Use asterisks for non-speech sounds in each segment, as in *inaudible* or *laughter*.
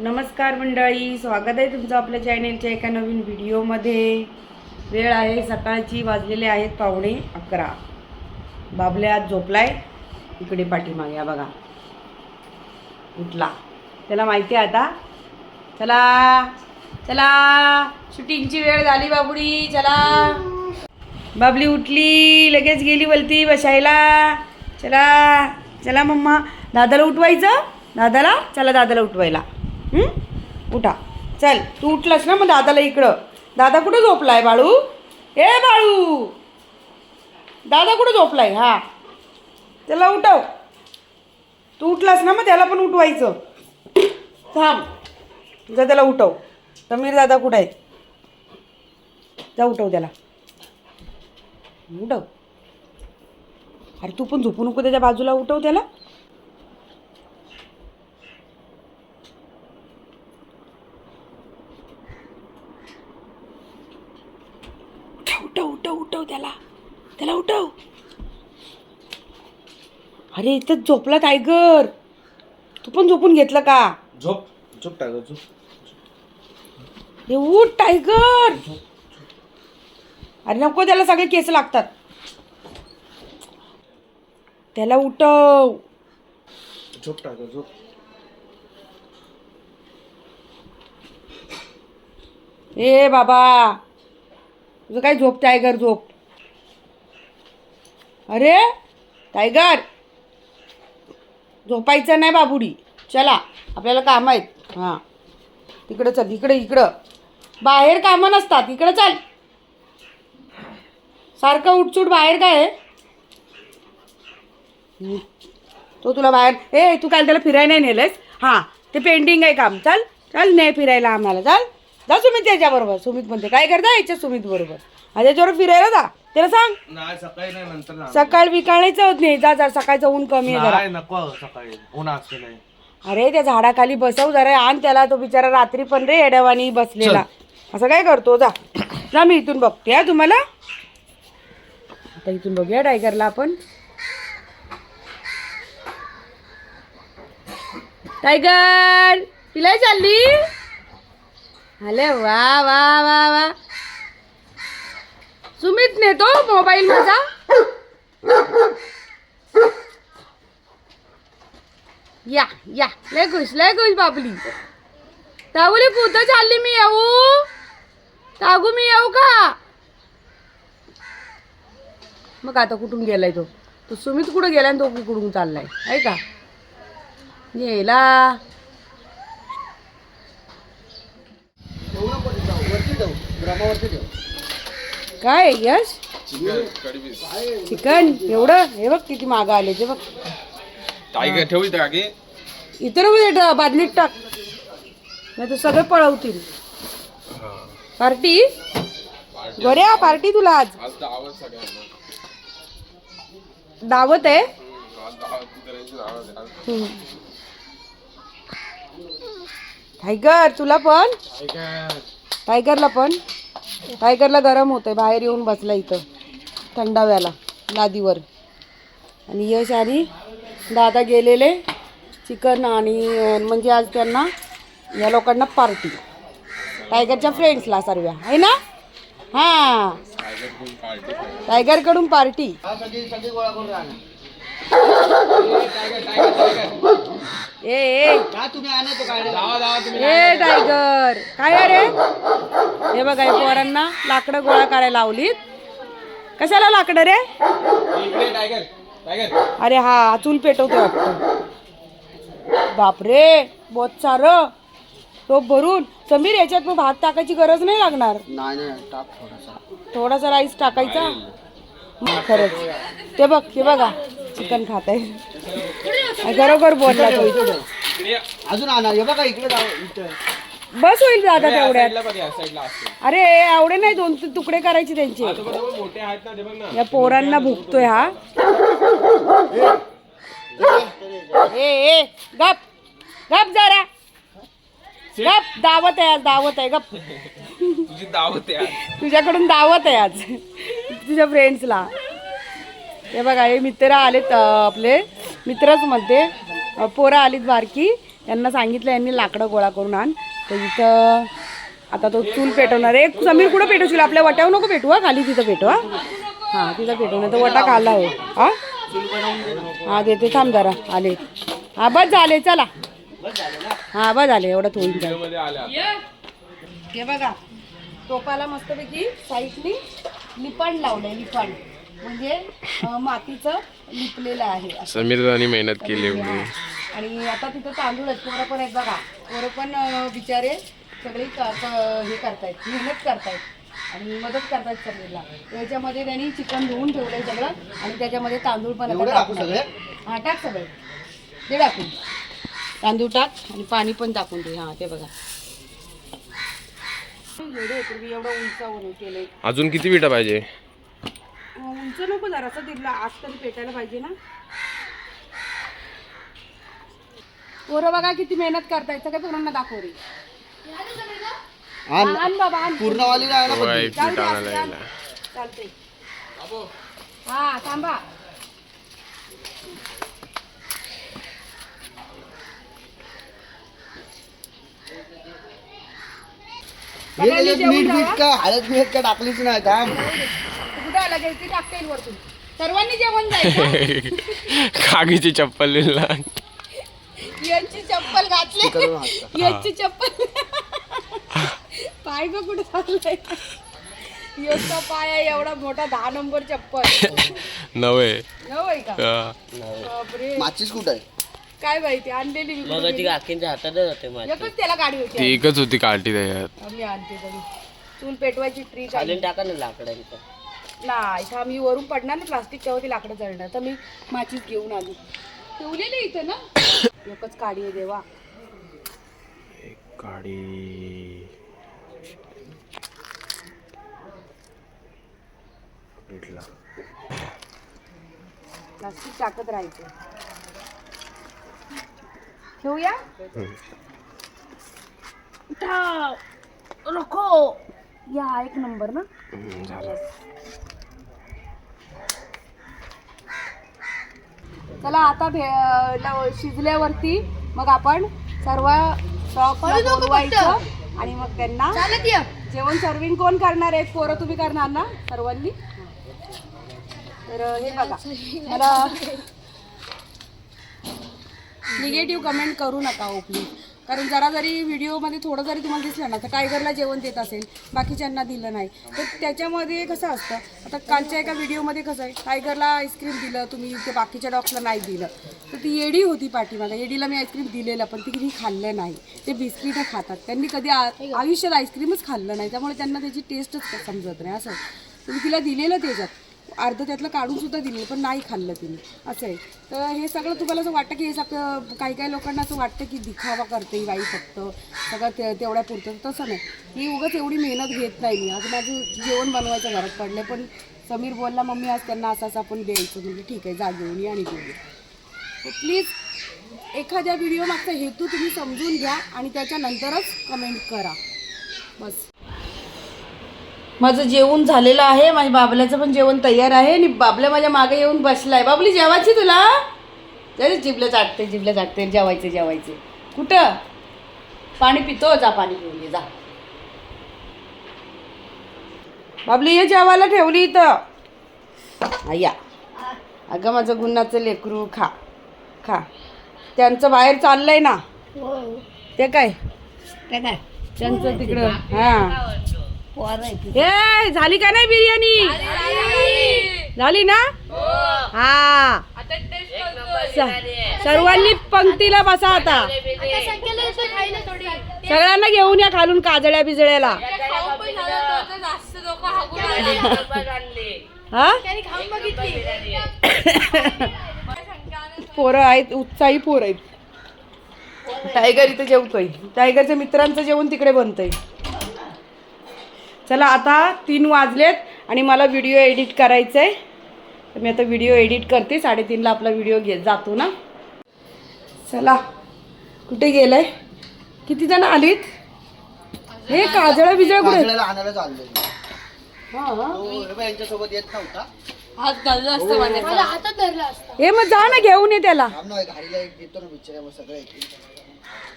नमस्कार मंडळी स्वागत आहे तुमचं आपल्या चॅनेलच्या एका नवीन व्हिडिओमध्ये. वेळ आहे सकाळची वाजलेले आहेत पावणे अकरा. बाबल्या आज झोपलाय इकडे पाठीमागे या बघा. उठला. त्याला माहिती आहे आता. चला चला. शूटिंगची वेळ झाली बाबुडी चला. बाबली उठली लगेच गेली वलती बसायला. चला चला मम्मा. दादाला उठवायचं? दादाला? चला दादाला उठवायला. उठा. चल तू उठलास ना मग दादाला इकडं. दादा कुठं झोपलाय बाळू? ए बाळू! दादा कुठं झोपलाय? हा. त्याला उठव. तू उठलास ना मग त्याला पण उठवायचं. थांब. जा त्याला उठव. समीर दादा कुठं आहे जा उठव त्याला. उठव. अरे तू पण झोपू नको त्याच्या बाजूला उठव त्याला. उठव उठव उठव त्याला. त्याला उठव. अरे इथं झोपला टायगर. तू पण झोपून घेतलं का? झोप झोप टाका झोप. हे उठ टायगर. अरे नको त्याला सगळे केस लागतात. त्याला उठव. झोप टाका झोप. ए बाबा. तुझं काय झोप टायगर झोप? अरे टायगर! झोपायचं नाही बाबुडी. चला आपल्याला काम आहेत. हां. तिकडं चल इकडे इकडं. बाहेर कामं नसतात इकडं चल. सारखं उठचूट बाहेर काय आहे? तो तुला बाहेर ए तू काल त्याला फिरायला नाही नेलंस हां ते पेंडिंग आहे काम. चल चल नाही फिरायला आम्हाला. चल. जा सुमित त्याच्याबरोबर सुमित म्हणते काय करता याच्या सुमित बरोबर? हा त्याच्याबरोबर फिरायला जा. त्याला सांग. नाही सकाळी नाही नंतर जाणार. सकाळ विकाळायचं होत नाही. जा जा सकाळचं ऊन कमी आहे जरा. नाही नको सकाळी. ऊन असते नाही अरे त्या झाडाखाली बसव जरा. आण त्याला तो बिचारा रात्री पण रे येड्यावानी बसलेला. असं काय करतो? जा. जा मी इथून बघते हा तुम्हाला. आता इथून बघूया टायगरला आपण. टायगर तिला चालली? अरे वा वा वा वा. सुमित नेतो मोबाईल माझा. या या. लय खुश लय खुश बाबली. तावली कुठं चालली मी येऊ. तागू मी येऊ का? मग आता कुठून गेलाय तो? तो सुमित कुठं गेलाय आणि तो कुठून चाललाय? आहे का? गेला. काय यश? चिकन एवढं? हे बघ किती मागं आले ते बघ. टायगर ठेवू इथं काकी इतर बादलीत टाक. नाही तर सगळे पळवतील. पार्टी? बऱ्या पार्टी तुला आज. आज दावत सगळ्यांना. दावत आहे. टायगर तुला पण? टायगर. टायगरला पण? टायगरला गरम होतंय बाहेर येऊन बसला इथं थंडाव्याला लादीवर. आणि यश आणि दादा गेलेले चिकन आणि म्हणजे आज त्यांना या लोकांना पार्टी. टायगरच्या फ्रेंड्सला सर्व आहे ना? हां. पार्टी. टायगरकडून पार्टी ए ए. ए टायगर. काय अरे हे बघा हे पोरांना लाकडं गोळा करायला लावलीत. कशाला लाकडं रे? अरे हा चूल पेटवतोय वाटतं. बापरे बहुत सारं टोप भरून. समीर याच्यात मग भात टाकायची गरज नाही लागणार? नाही थोडासा. थोडासा राईस टाकायचा? खरंच. ते बघ हे बघा चिकन खात आहे खरोखर बोलला तो. अजून आणा. हे बघा इकडे बस होईल दादा या तेवढ्यात. साईडला बघ या साईडला असते अरे आवडे नाही दोन तीन तुकडे करायचे त्यांचे. या पोरांना भुकतोय हा. ए ए गप. गप जरा. गप दावत आहे आज दावत आहे गप. तुझी दावत आहे. तुझ्याकडून दावत आहे आज. तुझ्या फ्रेंड्सला हे बघा हे मित्र आलेत अं, आपले. मित्रच मध्ये अं, पोरं आलीत बारकी. यांना सांगितलं यांनी लाकडं गोळा करून आण. तर इथं आता तो चूल पेटवणार आहे. समीर कुठं पेटवशील? आपल्या वट्यावर नको पेटू हा. खाली तिथं पेटवा हां. तिथं पेटवणार तर वटा खाला आहे. हा? हा देते थांब जरा. आले. हा बस झाले चला. हा बस झाले एवढं होईल हे बघा टोपाला मस्तपैकी साईडनी लिपाण लावलंय लिपाण. म्हणजे अं, मातीचं लिपलेलं आहे असं. समीरदानी मेहनत केली एवढी. हा. आणि आता तिथं तांदूळ आहेत पोरं पण आहेत बघा. पोरं पण अं, बिचारे सगळे क- क- हे करतायत मेहनत करतायत. आणि मदत करतायत सगळीला त्याच्यामध्ये त्यांनी चिकन धुवून ठेवलंय सगळं आणि त्याच्यामध्ये तांदूळ पण आता सगळे? हा टाक सगळे. ते टाकून. तांदूळ टाक आणि पाणी पण टाकून दे. हा ते बघा. एवढं पूर्वी एवढं उंचावरून केलंय अजून किती विटा पाहिजे? उंच नको जरासं तिथला आज तरी पेटायला पाहिजे ना. पोरं बघा किती मेहनत करतायत सगळ्या पोरांना दाखव रे. आण. आण बाबा आण. हो, यायला. चालते हा थांबा. हे त्याच्यात मीठ बीठ का हळद मीठ का टाकलीच नाही? थांब. कुठे आला ते टाकता येईल वरतून. सर्वांनी जेवण जायचं *laughs* कागीची चप्पल लिहिला यांची चप्पल घातली. यांची चप्पल. पाय ग कुठे चाललंय? योचा पाय आहे एवढा मोठा दहा नंबर चप्पल. *laughs* नवे नवय का? हा. बापरे. माचीस कुठं आहे? काय माहिती आणलेली मी कुठे गेली? काकींच्या हातात होते एकच त्याला गाडी होती. ती एकच होती काठी त्याच्यात. आम्ही आणते तरी. चूल पेटवायची ट्रिक खाली टाका ना लाकडांचं नाही इथं आम्ही वरून पडणार ना प्लास्टिक तेव्हा ती लाकडं जळणार तर मी माचीच घेऊन आली. ठेवलेली इथं ना? एकच काडी आहे देवा. काडी. प्लास्टिक टाकत राहायचं. ठेवूया. रखो या एक नंबर ना. चला आता भे- शिजल्यावरती मग आपण सर्व बोलवायचं आणि मग त्यांना जेवण सर्विंग कोण करणार आहे? पोरं तुम्ही करणार ना सर्वांनी? तर हे बघा. मला निगेटिव्ह कमेंट करू नका हो प्लीज कारण जरा जरी व्हिडिओमध्ये थोडं जरी तुम्हाला दिसलं ना तर टायगरला जेवण देत असेल बाकीच्यांना दिलं नाही. तर त्याच्यामध्ये कसं असतं आता कालच्या एका व्हिडिओमध्ये कसं आहे टायगरला आईस्क्रीम दिलं तुम्ही ते बाकीच्या डॉग्सला नाही दिलं. तर ती येडी होती पाठीमागं. येडीला मी आईस्क्रीम दिलेलं पण ती कधी खाल्लं नाही. ते बिस्किटं खातात. त्यांनी कधी आ- आयुष्यात आईस्क्रीमच खाल्लं नाही. त्यामुळे त्यांना त्याची टेस्टच समजत नाही असं. मी तिला दिलेलं त्याच्यात. अर्धं त्यातलं काढून सुद्धा दिलं पण नाही खाल्लं तिने. असं आहे. तर हे सगळं तुम्हाला असं वाटतं की हे सगळं काही काही लोकांना असं वाटतं की दिखावा करते ही बाई फक्त. सगळं ते तेवढ्या पुरतं. तसं नाही. ही उगाच एवढी मेहनत घेत नाही मी. आज माझं जेवण बनवायचं घरात पडलं पण समीर बोलला मम्मी आज त्यांना असं असं आपण द्यायचं. म्हणजे ठीक आहे जा घेऊन या आणि घेऊन तर प्लीज एखाद्या व्हिडिओ मागचा हेतू तुम्ही समजून घ्या आणि त्याच्यानंतरच कमेंट करा. बस. माझं जेवण झालेलं आहे माझ्या बाबल्याचं पण जेवण तयार आहे आणि बाबल्या माझ्या मागे येऊन बसलाय. बाबली जेवायची तुला? तरी जिबल्या चाटते जिबल्या चाटते जेवायचे जेवायचे कुठं? पाणी पितो जा पाणी पिऊन ये जा. बाबली ये जेवायला ठेवली इथं. हा, या अगं माझं गुन्हाचं लेकरू खा खा. त्यांचं बाहेर चाललंय ना. ते काय? त्यांचं तिकडं हा. ए झाली का नाही बिर्याणी? झाली ना? हा. स- सर्वांनी पंक्तीला बसा आता. सगळ्यांना घेऊन या खालून काजळ्या बिजळ्याला. हा? पोरं आहेत उत्साही पोरं आहेत. टायगर इथे जेवतोय. टायगरच्या मित्रांचं जेवण तिकडे बनतंय. चला आता तीन वाजलेत आणि मला व्हिडिओ एडिट करायचा आहे तर मी आता व्हिडिओ एडिट करते. साडेतीनला आपला व्हिडिओ घे जातो ना? चला कुठे गेलंय? किती जण आलीत? हे काजळ बिजळ कुठे? हा तो हे येत नव्हता. हे. मग जा ना घेऊन ये त्याला.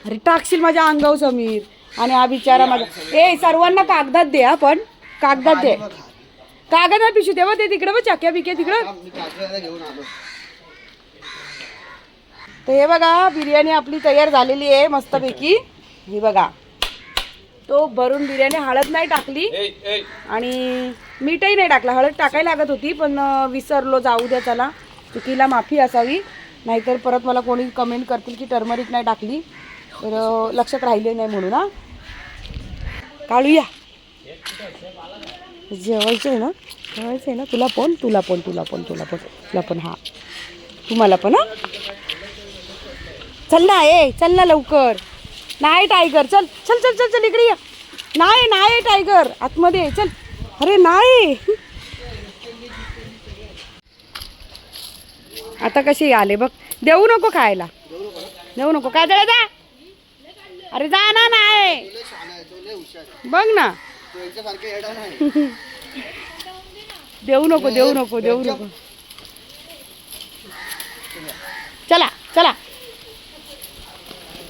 अरे टाकशील माझ्या अंगावर समीर. आणि हा बिचारा माझा ए सर्वांना कागदात दे हा पण. कागदात दे. कागदात पिशू तेव्हा ते तिकडे बघ चाक्या बिक्या तिकडं. तर हे बघा बिर्याणी आपली तयार झालेली आहे मस्तपैकी. ही बघा. तो भरून बिर्याणी हळद नाही टाकली. आणि मीठही नाही टाकला. हळद टाकायला लागत होती पण विसरलो जाऊ द्या चला. चुकीला माफी असावी. नाहीतर परत मला कोणी कमेंट करतील की टर्मरिक नाही टाकली. तर लक्षात राहिले नाही म्हणून हा. काढूया. जेवायचं आहे ना? जेवायचं आहे ना? तुला पण तुला पण तुला पण तुला पण तुला पण हा. तुम्हाला पण हा. चल ना ए चल ना लवकर. नाही टायगर चल चल चल चल चल इकडे या. नाही नाही टायगर आतमध्ये चल. अरे नाही. आता कसे आले बघ. देऊ नको खायला. देऊ नको. काय जरा जा अरे जा ना नाही. बघ ना. देऊ नको देऊ नको देऊ नको. चला चला.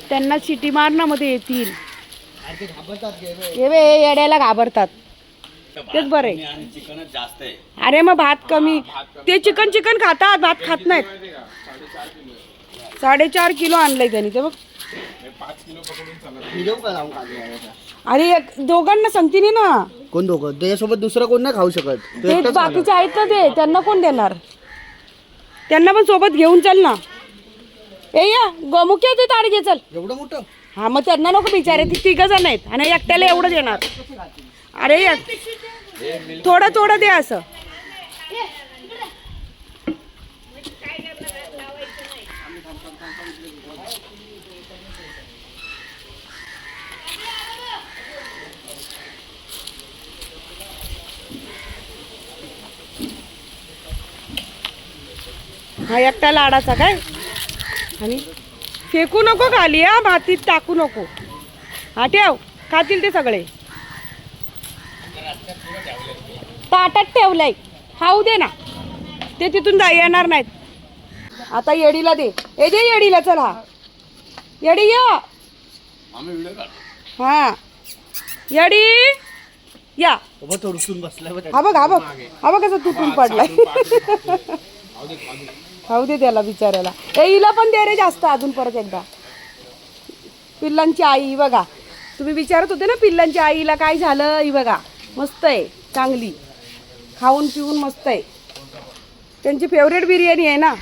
त्यांना शिटी मध्ये येतील. येड्याला घाबरतात. तेच बरं आहे. अरे मग भात कमी. ते चिकन चिकन खातात भात खात नाहीत. साडेचार किलो आणलंय त्यांनी ते बघ. अरे एक- दोघांना सांगते ना कोण दोघं? त्याच्यासोबत दुसरं कोण नाही खाऊ शकत. तो ते एकटाच खाणार. बाकीचे आहेत ना ते त्यांना कोण देणार? त्यांना पण सोबत घेऊन चल ना. ए या गोमुख्या ते ताड घे चल. एवढं मोठं? हा मग त्यांना नको बिचारे ती तिघ जण आहेत. आणि एकट्याला एवढं देणार अरे थोडं थोडं दे असं. हा एकटा लाडाचा काय? आणि फेकू नको खाली हा मातीत टाकू नको. हा ठेव. खातील ते सगळे. ताटात ठेवलंय. खाऊ दे ना. ते तिथून जा येणार नाहीत. आता येडीला दे. ए दे येडीला चल हा. येडी या. हा. येडी. या. हा बघ हा बघ. हा बघ कसं तुटून पडलाय. *laughs* खाऊ दे त्याला बिचाऱ्याला ए हिला पण दे रे जास्त अजून परत एकदा. पिल्लांची आई बघा. तुम्ही विचारत होते ना पिल्लांची आईला काय झालं? ही बघा. मस्त आहे चांगली. खाऊन पिऊन मस्त आहे. त्यांची फेवरेट बिर्याणी आहे ना?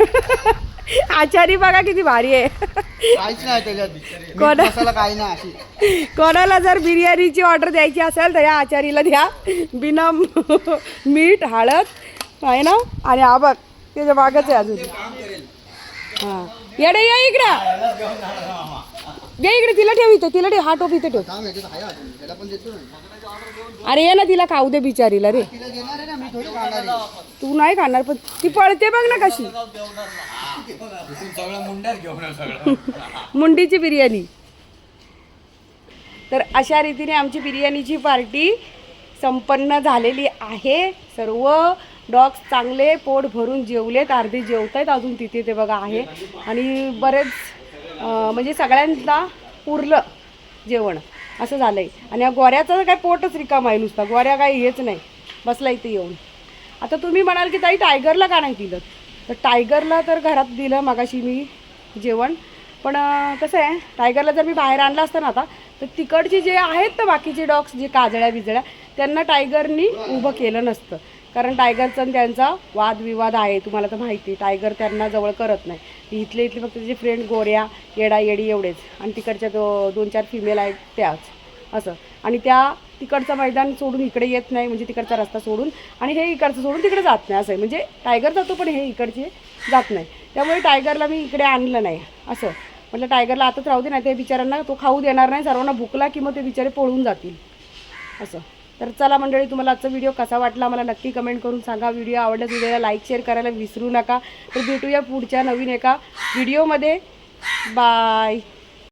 *laughs* आचारी बघा किती भारी आहे. कोण? कोणाला जर बिर्याणीची ऑर्डर द्यायची असेल तर या आचारीला द्या. बिना *laughs* मीठ हळद आहे ना? आणि हा बघ त्याच्या मागच आहे अजून. हां. येडे या इकडं. या इकडे तिला ठेव इथं तिला ठेव हा टोप इथे ठेव. अरे ये ना तिला खाऊ दे बिचारीला रे. तू नाही खाणार पण ती पळते बघ ना कशी. मुंडीची बिर्याणी. तर अशा रीतीने आमची बिर्याणीची पार्टी संपन्न झालेली आहे. सर्व डॉग्स चांगले पोट भरून जेवलेत अर्धे जेवत आहेत अजून तिथे ते बघा आहे. आणि बरेच म्हणजे सगळ्यांना पुरलं जेवण. असं झालं आहे आणि या गोऱ्याचं काय पोटच रिकाम आहे नुसता. गोऱ्या काही हेच नाही. बसला इथे येऊन. आता तुम्ही म्हणाल की ताई टायगरला का नाही दिलं? तर टायगरला तर घरात दिलं मगाशी मी जेवण. पण कसं आहे टायगरला जर मी बाहेर आणलं असतं ना आता तर तिकडचे जे आहेत ना बाकीचे डॉग्स जे काजळ्या बिजळ्या त्यांना टायगरनी उभं केलं नसतं. कारण टायगरचा आणि त्यांचा वादविवाद आहे तुम्हाला तर माहिती आहे. टायगर त्यांना जवळ करत नाही. इथले इथले फक्त त्याचे फ्रेंड गोऱ्या येडा येडी एवढेच. आणि तिकडच्या दो दोन चार फिमेल आहेत त्याच. असं. आणि त्या तिकडचं मैदान सोडून इकडे येत नाही म्हणजे तिकडचा रस्ता सोडून. आणि हे इकडचं सोडून तिकडे जात नाही असं आहे. म्हणजे टायगर जातो पण हे इकडचे जात नाही. त्यामुळे टायगरला मी इकडे आणलं नाही. असं. म्हटलं टायगरला आताच राहू दे नाही त्या बिचारांना तो खाऊ देणार नाही. सर्वांना भुकला की मग ते बिचारे पळून जातील. असं. तर चला मंडळी तुम्हाला आजचा व्हिडिओ कसा वाटला मला नक्की कमेंट करून सांगा. व्हिडिओ आवडल्यास व्हिडिओला लाईक शेअर करायला विसरू नका. तर भेटूया पुढच्या नवीन एका व्हिडिओमध्ये बाय